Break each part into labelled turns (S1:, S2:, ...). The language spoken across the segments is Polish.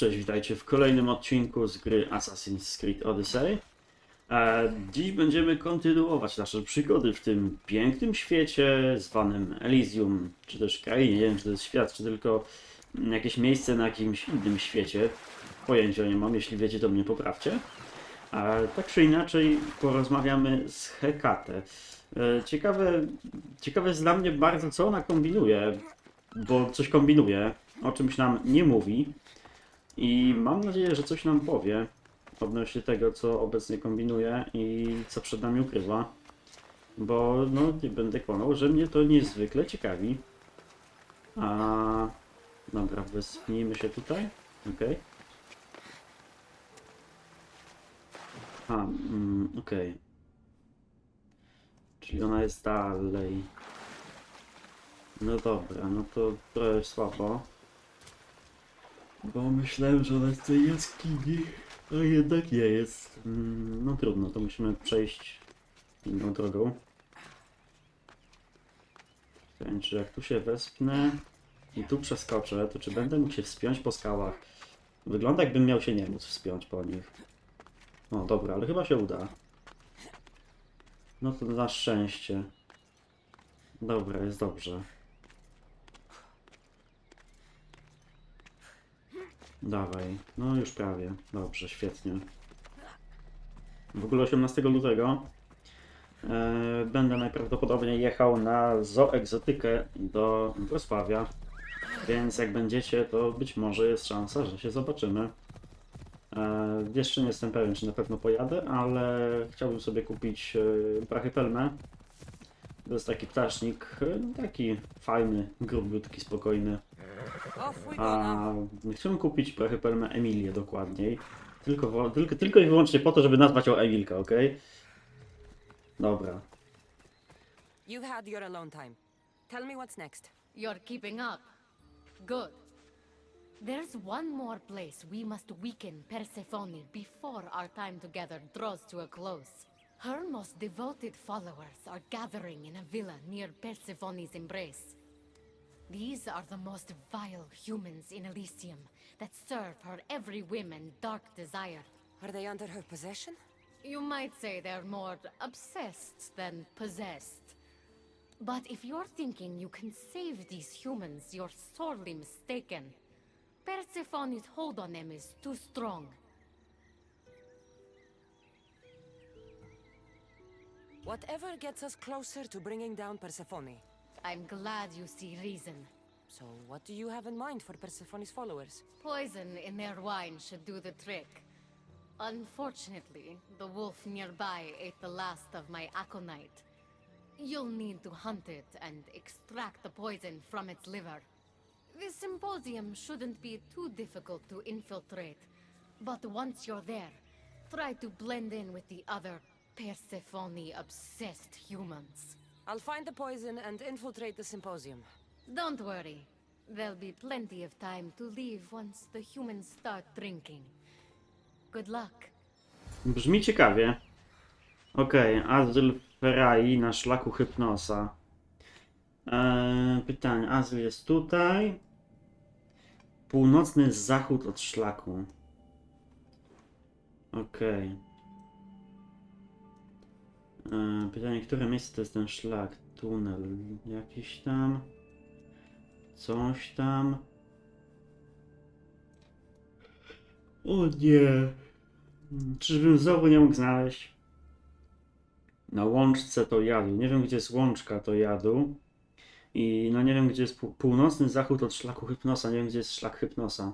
S1: Cześć, witajcie w kolejnym odcinku z gry Assassin's Creed Odyssey. E, dziś będziemy kontynuować nasze przygody w tym pięknym świecie zwanym Elysium, czy też krainie, nie wiem czy to jest świat, czy tylko jakieś miejsce na jakimś innym świecie. Pojęcia nie mam, jeśli wiecie to mnie poprawcie. A tak czy inaczej porozmawiamy z Hekate. E, ciekawe, ciekawe jest dla mnie bardzo co ona kombinuje, bo coś kombinuje, o czymś nam nie mówi. I mam nadzieję, że coś nam powie odnośnie tego, co obecnie kombinuje i co przed nami ukrywa. Bo no nie będę kłamał, że mnie to niezwykle ciekawi. A dobra, wespnijmy się tutaj. Okej. A, mm, okej. Czyli ona jest dalej. No dobra, no to trochę słabo. Bo myślałem, że ona jest tej jaskini, a jednak nie jest. Mm, No trudno, to musimy przejść inną drogą. Wiem, czy jak tu się wespnę i tu przeskoczę, to czy będę mógł się wspiąć po skałach? Wygląda jakbym miał się nie móc wspiąć po nich. No dobra, ale chyba się uda. No to na szczęście. Dobra, jest dobrze. Dawaj, no już prawie. Dobrze, świetnie. W ogóle 18 lutego e, będę najprawdopodobniej jechał na zoegzotykę do Wrocławia. Więc jak będziecie, to być może jest szansa, że się zobaczymy. E, jeszcze nie jestem pewien, czy na pewno pojadę, ale chciałbym sobie kupić e, brachypelmę. To jest taki ptasznik, e, taki fajny, grubiutki, spokojny. A
S2: now.
S1: chciałem kupić brachypelmę Emilię dokładniej. Tylko, tylko, tylko i wyłącznie po to, żeby nazwać ją Emilka, ok? Dobra.
S2: You've had your alone time. Tell me what's next.
S3: You're keeping up. Good. There's one more place we must weaken Persephone before our time together draws to a close. Her most devoted followers are gathering in a villa near Persephone's embrace. These are the most vile humans in Elysium that serve her every whim and dark desire.
S2: Are they under her possession?
S3: You might say they're more obsessed than possessed. But if you're thinking you can save these humans, you're sorely mistaken. Persephone's hold on them is too strong.
S2: Whatever gets us closer to bringing down Persephone.
S3: I'm glad you see reason.
S2: So, what do you have in mind for Persephone's followers?
S3: Poison in their wine should do the trick. Unfortunately, the wolf nearby ate the last of my aconite. You'll need to hunt it and extract the poison from its liver. The symposium shouldn't be too difficult to infiltrate, but once you're there, try to blend in with the other Persephone obsessed humans.
S2: I'll find the poison and infiltrate the symposium.
S3: Don't worry, there'll be plenty of time to leave once the humans start drinking. Good luck.
S1: Brzmi ciekawie. Okej, Azyl Ferai na szlaku Hypnosa. Eee, pytanie, Azyl jest tutaj. Północny zachód od szlaku. Okej. Eee, pytanie, które miejsce to jest ten szlak? Tunel jakiś tam. Coś tam. O nie. Czyżbym znowu nie mógł znaleźć? Na łączce to jadu. Nie wiem, gdzie jest łączka to jadu. I no nie wiem, gdzie jest pół- północny zachód od szlaku Hypnosa. Nie wiem, gdzie jest szlak Hypnosa.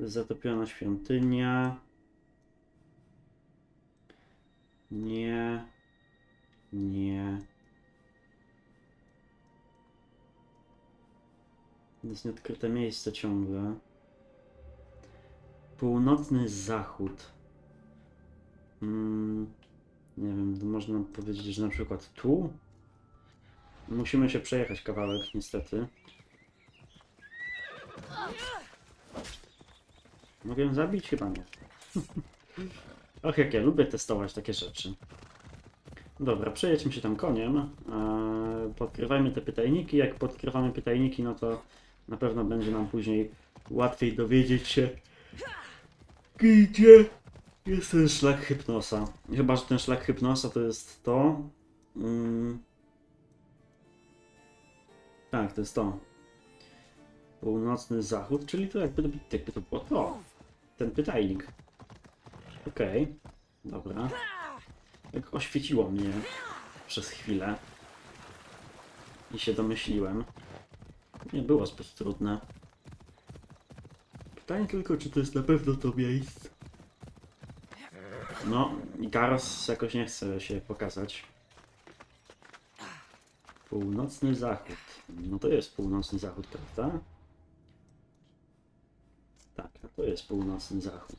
S1: Zatopiona świątynia. Nie. Nie. Jest nieodkryte miejsce ciągle. Północny zachód. Mm, nie wiem, można powiedzieć, że na przykład tu. Musimy się przejechać kawałek, niestety. Mogę ją zabić? Chyba nie. Och, jak ja lubię testować takie rzeczy. Dobra, przejedźmy się tam koniem. Eee, podkrywajmy te pytajniki. Jak podkrywamy pytajniki, no to na pewno będzie nam później łatwiej dowiedzieć się, Gdzie jest ten szlak hypnosa? Chyba, że ten szlak hypnosa to jest to. Mm. Tak, to jest to. Północny zachód, czyli to jakby, jakby to było to. Ten pytajnik. Okej, dobra. Jak oświeciło mnie przez chwilę. I się domyśliłem. Nie było zbyt trudne. Pytanie tylko, czy to jest na pewno to miejsce. No, i Karos jakoś nie chce się pokazać. Północny zachód. No to jest północny zachód, prawda? Tak, no to jest północny zachód.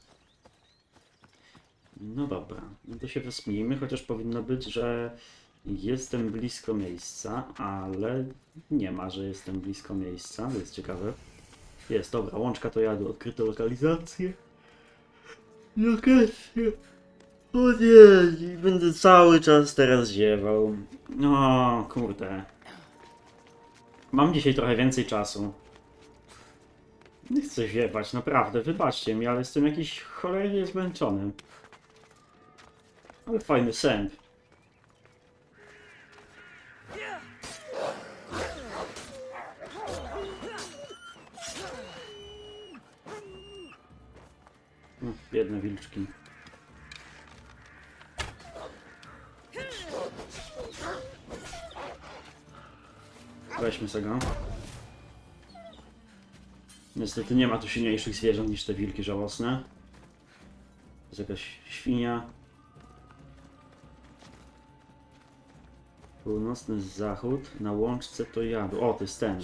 S1: No dobra, no to się wysmijmy, chociaż powinno być, że jestem blisko miejsca, ale nie ma, że jestem blisko miejsca, to jest ciekawe. Jest, dobra, łączka to jadu, odkryto lokalizację. Lokację. O nie, będę cały czas teraz ziewał. No, kurde. Mam dzisiaj trochę więcej czasu. Nie chcę ziewać, naprawdę, wybaczcie mi, ale jestem jakiś cholernie zmęczony. Ale fajny sęp. No, biedne wilczki. Weźmy sobie go. Niestety nie ma tu silniejszych zwierząt niż te wilki żałosne. To jest jakaś świnia. Północny zachód. Na łączce to jadu. O, to jest ten.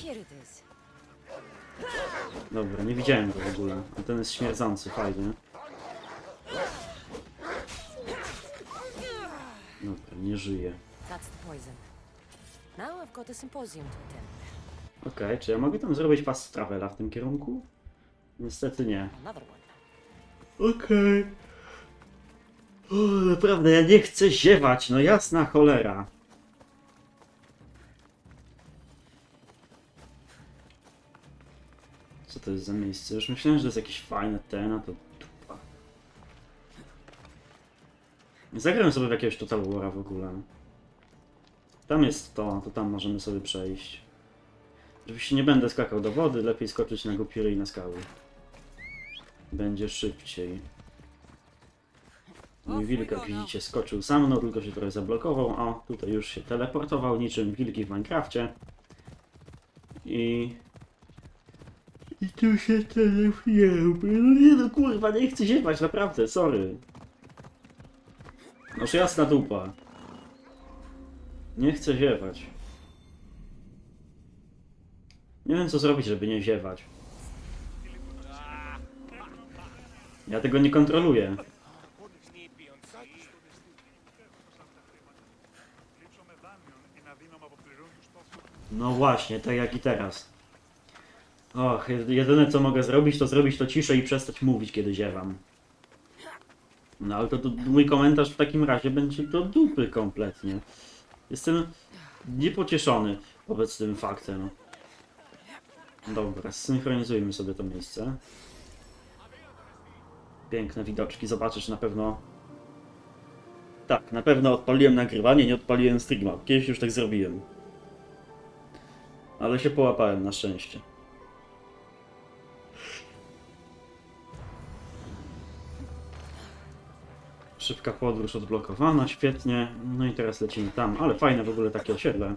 S1: Dobra, nie widziałem go w ogóle. A ten jest śmierdzący, fajny. Dobra, nie żyje. Okej, czy ja mogę tam zrobić fast travela w tym kierunku? Niestety nie. Okej. O, naprawdę, ja nie chcę ziewać, no jasna cholera. To jest za miejsce? Już myślałem, że to jest jakieś fajne ten, a to dupa. Zagram sobie w jakiegoś Total War'a w ogóle. Tam jest to, to tam możemy sobie przejść. Oczywiście nie będę skakał do wody, lepiej skoczyć na głupiry i na skały. Będzie szybciej. Mój wilk, jak widzicie, skoczył za mną, tylko się trochę zablokował. O, tutaj już się teleportował niczym wilki w Minecrafcie. I... I tu się teleportował. No nie no kurwa, nie chcę ziewać, naprawdę, sorry. Noż jasna dupa. Nie chcę ziewać. Nie wiem co zrobić, żeby nie ziewać. Ja tego nie kontroluję. No właśnie, tak jak i teraz. Och, jed- jedyne co mogę zrobić, to zrobić to ciszej i przestać mówić, kiedy ziewam. No ale to, to mój komentarz w takim razie będzie do dupy kompletnie. Jestem niepocieszony wobec tym faktem. Dobra, zsynchronizujmy sobie to miejsce. Piękne widoczki, zobaczysz na pewno. Tak, na pewno odpaliłem nagrywanie, nie odpaliłem streama. Kiedyś już tak zrobiłem. Ale się połapałem na szczęście. Szybka podróż odblokowana, świetnie. No i teraz lecimy tam, ale fajne w ogóle takie osiedle.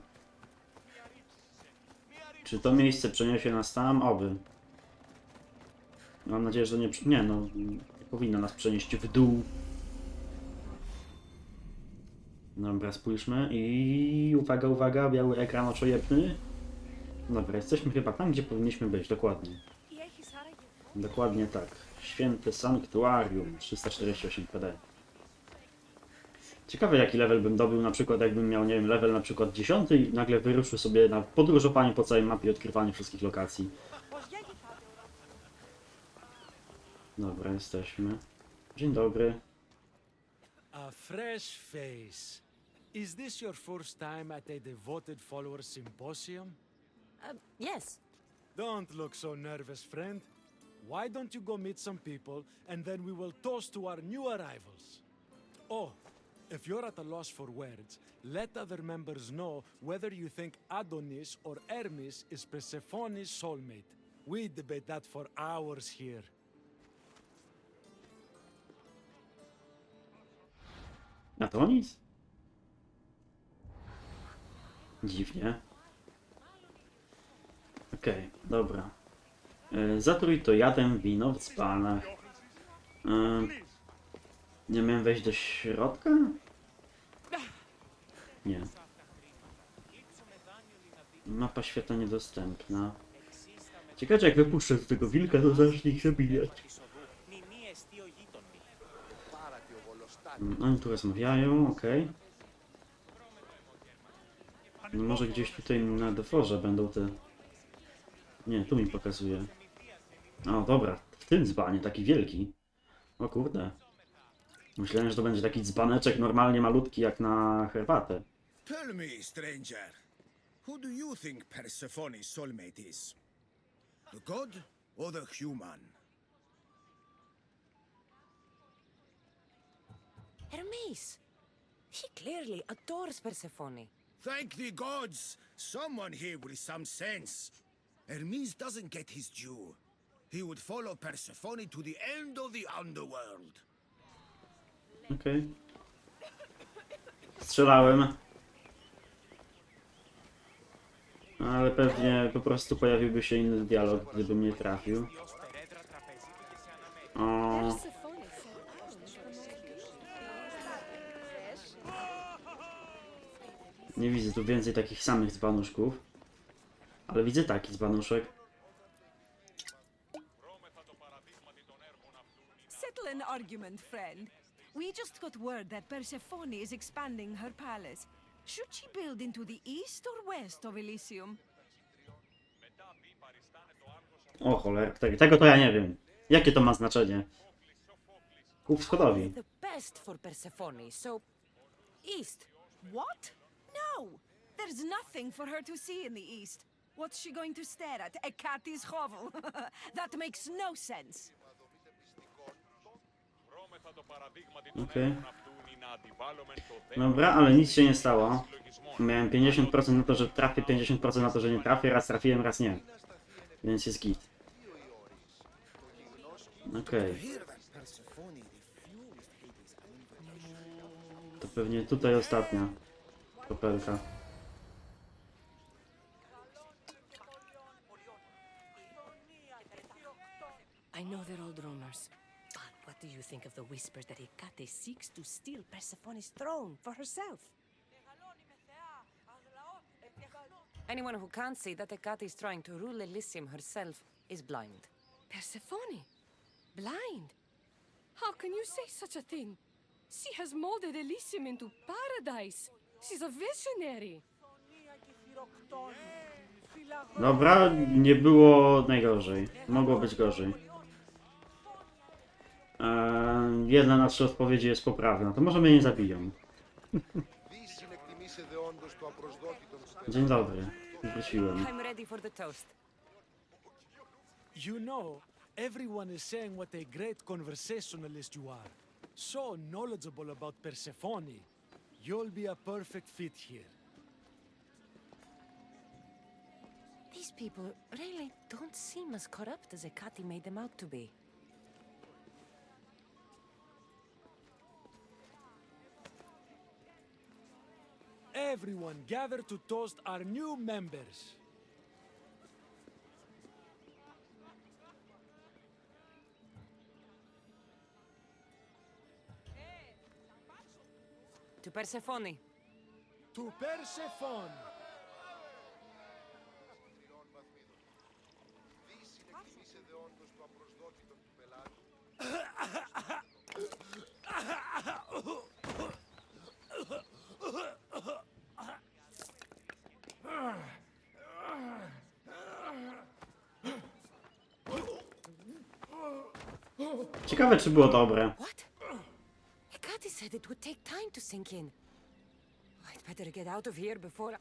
S1: Czy to miejsce przeniesie nas tam? Oby. Mam nadzieję, że nie... Nie, no... Powinno nas przenieść w dół. Dobra, spójrzmy i... Uwaga, uwaga, biały ekran oczojebny. Dobra, jesteśmy chyba tam, gdzie powinniśmy być, dokładnie. Dokładnie tak. Święte Sanktuarium 348 PD. Ciekawe jaki level bym dobył, na przykład jakbym miał, nie wiem, level na przykład 10 i nagle wyruszył sobie na podróżowanie po całej mapie i odkrywanie wszystkich lokacji. Dobra, jesteśmy. Dzień dobry.
S4: A fresh face. Is this your first time at a devoted followers symposium?
S2: Uh, yes.
S4: Don't look so nervous, friend. Why don't you go meet some people and then we will toast to our new arrivals? Oh, if you're at a loss for words, let other members know whether you think Adonis or Hermes is Persephone's soulmate. We debate that for hours here.
S1: Adonis? Dziwnie. Okej, dobra. E, zatrój to jadem wino w nie miałem wejść do środka? Nie. Mapa świata niedostępna. Ciekawe, jak wypuszczę z tego wilka, to zacznie ich zabijać. Mm, Oni tu rozmawiają, okej. No może gdzieś tutaj na dworze będą te... Nie, tu mi pokazuje. O, dobra, w tym dzbanie, taki wielki. O kurde. Myślałem, że to będzie taki dzbaneczek normalnie malutki jak na herbatę.
S5: Tell me, stranger, who do you think Persephone's soulmate is? The god or the human?
S2: Hermes! He clearly adores Persephone.
S5: Thank the gods! Someone here with some sense. Hermes doesn't get his due. He would follow Persephone to the end of the underworld.
S1: Okej. Strzelałem. Ale pewnie po prostu pojawiłby się inny dialog, gdybym nie trafił. O, nie widzę tu więcej takich samych dzbanuszków. Ale widzę taki dzbanuszek.
S6: Argument, friend. We just got word that Persephone is expanding her palace. Should she build into the east or west of Elysium?
S1: O cholera, te- tego to ja nie wiem. Jakie to ma znaczenie? Ku wschodowi.
S2: The best for Persephone, so east.
S6: What? No! There's nothing for her to see in the east. What's she going to stare at? A cat's hovel? that makes no sense.
S1: Okej. Dobra, ale nic się nie stało. Miałem 50% na to, że trafię, 50% na to, że nie trafię. Raz trafiłem, raz nie. Więc jest git. Okej. To pewnie tutaj ostatnia kropelka.
S2: I know they're all droners. But what do you think of the whispers that Hecate seeks to steal Persephone's throne for herself? Anyone who can't see that Hecate is trying to rule Elysium herself is blind.
S7: Persephone? Blind? How can you say such a thing? She has molded Elysium into paradise. She's a visionary.
S1: Dobra, nie było najgorzej. Mogło być gorzej. Eee, jedna na trzy odpowiedzi jest poprawna, to może mnie nie zabiją. Dzień dobry, wróciłem.
S4: You know, everyone is saying what a great conversationalist you are. So knowledgeable about Persephone. You'll be a perfect fit here.
S2: These people really don't seem as corrupt as Ekati made them out to be.
S4: Everyone gather to toast our new members.
S2: To Persephone.
S4: To Persephone.
S1: Ciekawe, czy było dobre.
S2: What? Hecate said it would take time to sink in. I'd better get out of here before. I...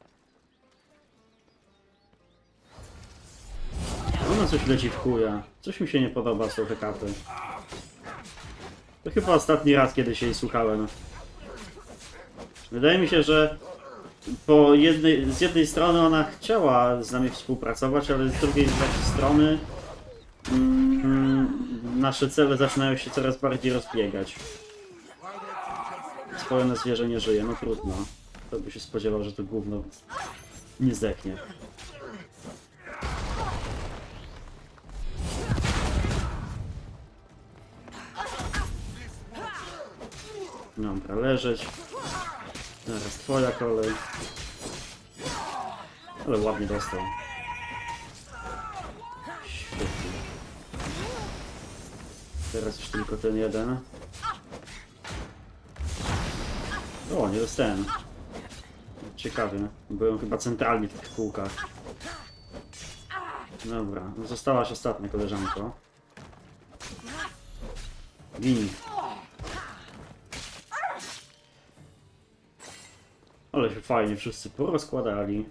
S1: Ona coś leci w chuja. Coś mi się nie podoba z tą hekapy. To chyba ostatni raz, kiedy się jej słuchałem. Wydaje mi się, że po jednej, z jednej strony ona chciała z nami współpracować, ale z drugiej strony mm, nasze cele zaczynają się coraz bardziej rozbiegać. Swoje zwierzę nie żyje, no trudno. Kto by się spodziewał, że to gówno nie zdechnie. Dobra, leżeć. Teraz twoja kolej. Ale ładnie dostał. Teraz już tylko ten jeden. O, nie dostałem. Ciekawie. Byłem chyba centralnie w tych kółkach. Dobra, no zostałaś ostatnia koleżanko. Gin. Ale się fajnie wszyscy porozkładali.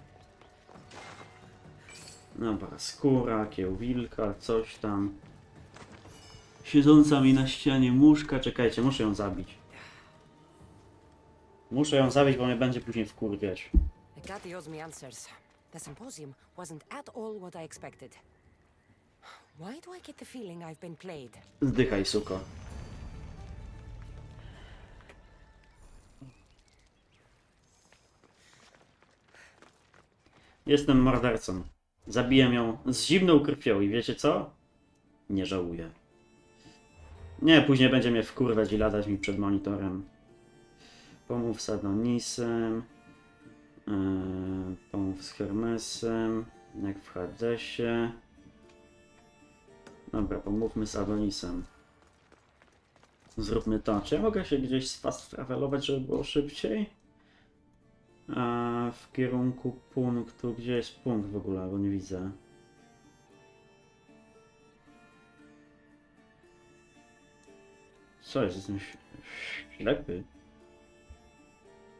S1: Dobra, skóra, kieł wilka, coś tam. Siedząca mi na ścianie muszka. Czekajcie, muszę ją zabić. Muszę ją zabić, bo mnie będzie później wkurwiać.
S2: Answers. The symposium wasn't at all what I expected. Why do I get the feeling I've been played?
S1: Zdychaj, suko. Jestem mordercą. Zabiję ją z zimną krwią i wiecie co? Nie żałuję. Nie, później będzie mnie wkurwać i latać mi przed monitorem. Pomów z Adonisem. Yy, pomów z Hermesem. Jak w Hadesie. Dobra, pomówmy z Adonisem. Zróbmy to. Czy ja mogę się gdzieś fast travelować, żeby było szybciej? A w kierunku punktu. Gdzie jest punkt w ogóle? Bo nie widzę. Co jest? Jestem ślepy.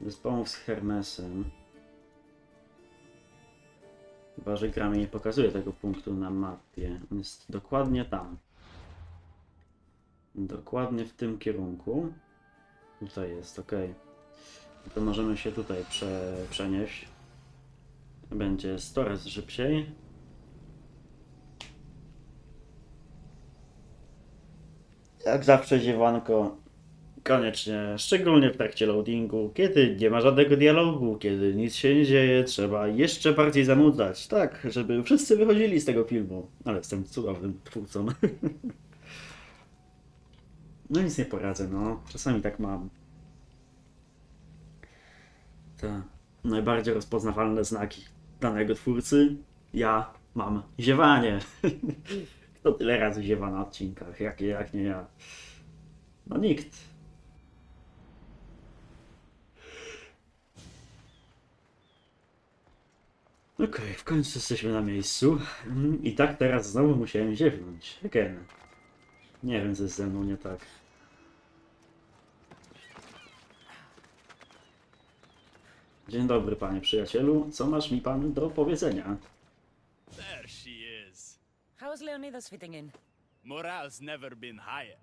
S1: Zespołów z Hermesem. Chyba, że gra mi nie pokazuje tego punktu na mapie. On jest dokładnie tam. Dokładnie w tym kierunku. Tutaj jest, ok. To możemy się tutaj prze, przenieść. Będzie 100 razy szybciej. Jak zawsze dziewanko, koniecznie, szczególnie w trakcie loadingu, kiedy nie ma żadnego dialogu, kiedy nic się nie dzieje, trzeba jeszcze bardziej zanudzać, tak, żeby wszyscy wychodzili z tego filmu. Ale jestem cudownym twórcą. No nic nie poradzę, no. Czasami tak mam. Te najbardziej rozpoznawalne znaki danego twórcy. Ja mam ziewanie. Kto tyle razy ziewa na odcinkach? Jak, jak nie ja? No nikt. Okej, w końcu jesteśmy na miejscu. Mm, I tak teraz znowu musiałem ziewnąć. Again. Nie wiem, co jest ze mną nie tak. Dzień dobry, panie przyjacielu. Co masz mi pan do powiedzenia?
S8: Is.
S2: How's Leonidas fitting in?
S8: Morale's never been higher.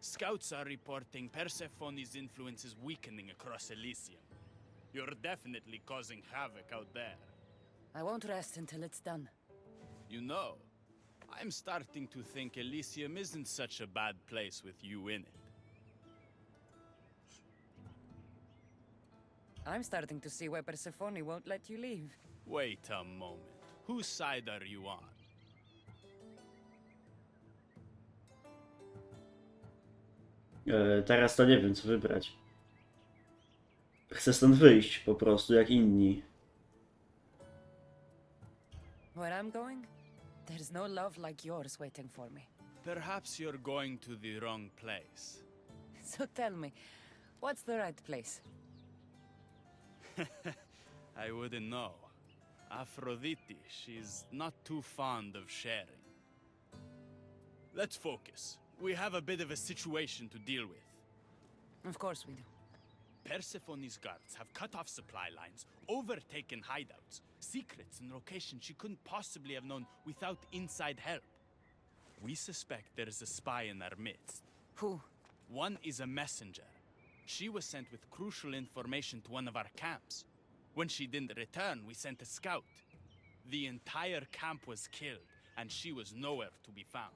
S8: Scouts are reporting Persephone's influence is weakening across Elysium. You're definitely causing havoc out there.
S2: I won't rest until it's done.
S8: You know, I'm starting to think Elysium isn't such a bad place with you in it.
S2: I'm starting to see why Persephone won't let you leave.
S8: Wait a moment. Whose side are you on?
S1: Teraz to nie wiem, co wybrać. Chcę stąd wyjść po prostu, jak inni.
S2: Where I'm going, there's no love like yours waiting for me.
S8: Perhaps you're going to the wrong place.
S2: So tell me, what's the right place?
S8: I wouldn't know. Aphrodite, she's not too fond of sharing. Let's focus. We have a bit of a situation to deal with.
S2: Of course we do.
S8: Persephone's guards have cut off supply lines, overtaken hideouts, secrets and locations she couldn't possibly have known without inside help. We suspect there is a spy in our midst.
S2: Who?
S8: One is a messenger. She was sent with crucial information to one of our camps. When she didn't return, we sent a scout. The entire camp was killed, and she was nowhere to be found.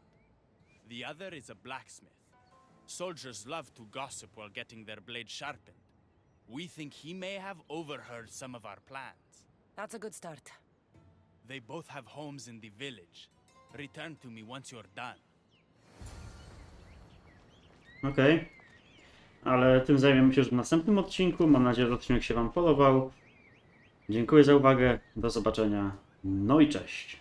S8: The other is a blacksmith. Soldiers love to gossip while getting their blades sharpened. We think he may have overheard some of our plans.
S2: That's a good start.
S8: They both have homes in the village. Return to me once you're done.
S1: Okej. Ale tym zajmiemy się już w następnym odcinku. Mam nadzieję, że odcinek się Wam podobał. Dziękuję za uwagę. Do zobaczenia. No i cześć.